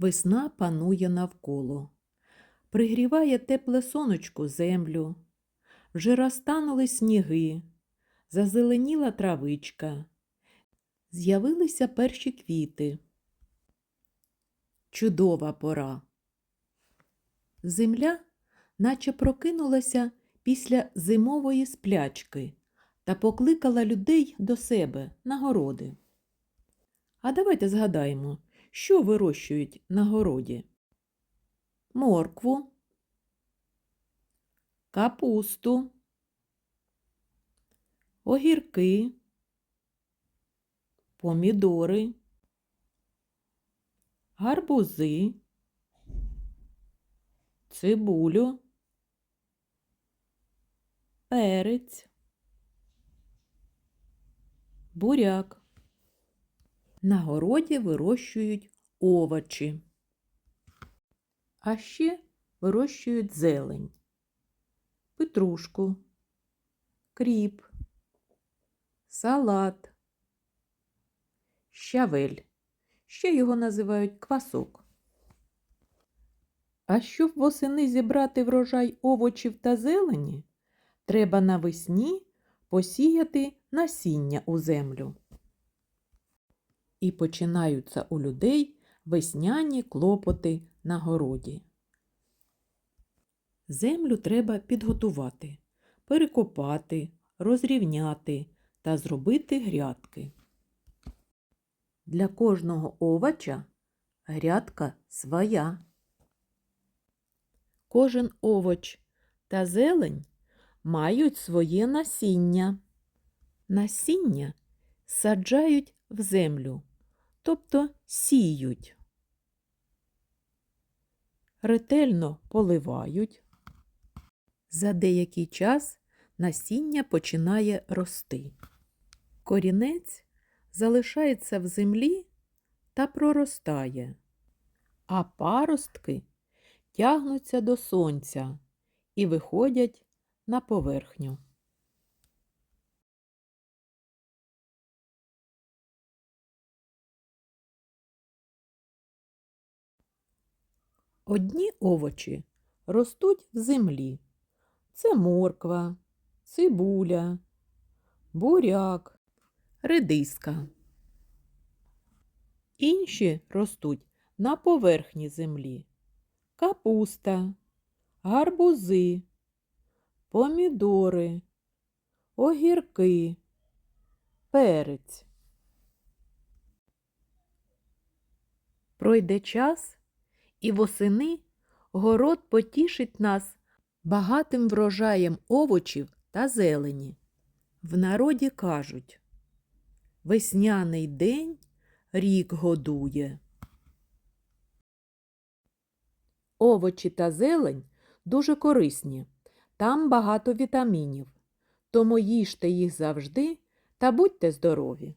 Весна панує навколо, пригріває тепле сонечко землю, вже розтанули сніги, зазеленіла травичка, з'явилися перші квіти. Чудова пора. Земля наче прокинулася після зимової сплячки та покликала людей до себе на городи. А давайте згадаємо, що вирощують на городі? Моркву, капусту, огірки, помідори, гарбузи, цибулю, перець, буряк. На городі вирощують овочі. А ще вирощують зелень, петрушку, кріп, салат, щавель. Ще його називають квасок. А щоб восени зібрати врожай овочів та зелені, треба навесні посіяти насіння у землю. І починаються у людей весняні клопоти на городі. Землю треба підготувати, перекопати, розрівняти та зробити грядки. Для кожного овоча грядка своя. Кожен овоч та зелень мають своє насіння. Насіння саджають в землю, тобто сіють. Ретельно поливають. За деякий час насіння починає рости. Корінець залишається в землі та проростає, а паростки тягнуться до сонця і виходять на поверхню. Одні овочі ростуть в землі. Це морква, цибуля, буряк, редиска. Інші ростуть на поверхні землі. Капуста, гарбузи, помідори, огірки, перець. Пройде час, і восени город потішить нас багатим врожаєм овочів та зелені. В народі кажуть Весняний день рік годує. Овочі та зелень дуже корисні. Там багато вітамінів. Тому їжте їх завжди та будьте здорові!